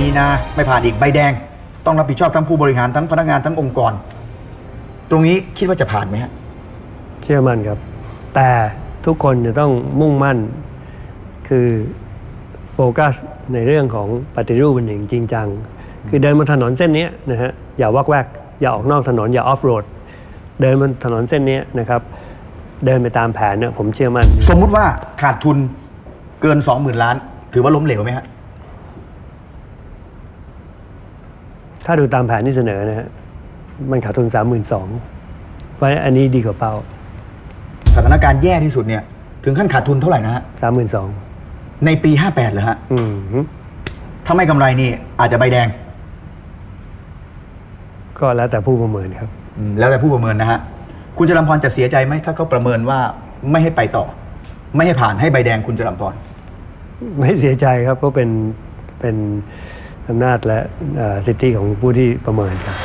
มีนาไม่ผ่านอีกใบแดง ต้องรับผิดชอบทั้งผู้บริหารทั้งพนักงานทั้งองค์กร ตรงนี้คิดว่าจะผ่านไหมฮะเชื่อมั่นครับ แต่ทุกคนจะต้องมุ่งมั่น คือโฟกัสในเรื่องของปฏิรูปเป็นอย่างจริงจัง คือเดินบนถนนเส้นนี้นะฮะอย่าวอกแวก อย่าออกนอกถนนอย่าออฟโรดเดินบนถนนเส้นนี้นะครับเดินไปตามแผนเนี่ยผมเชื่อมั่น สมมุติว่าขาดทุนเกิน 20,000 ล้าน ถือว่าล้มเหลวไหมฮะ ถ้าดูตามแผนที่เสนอนะฮะมันขาดทุน 3 2 0 0 0เพราะฉะนั้นอันนี้ดีกว่าเป้า สถานการณ์แย่ที่สุดเนี่ย ถึงขั้นขาดทุนเท่าไหร่นะฮะ3 2 0 0 0ในปี 58เหรอฮะอืมถ้าไม่กำไรนี่อาจจะใบแดงก็แล้วแต่ผู้ประเมินครับ อืมแล้วแต่ผู้ประเมินนะฮะคุณจรัมพรจะเสียใจไหมถ้าเขาประเมินว่าไม่ให้ไปต่อ ไม่ให้ผ่านให้ใบแดงคุณจรัมพร ไม่เสียใจครับเพราะเป็นเป็น อำนาจและสิทธิของผู้ที่ประเมินครับ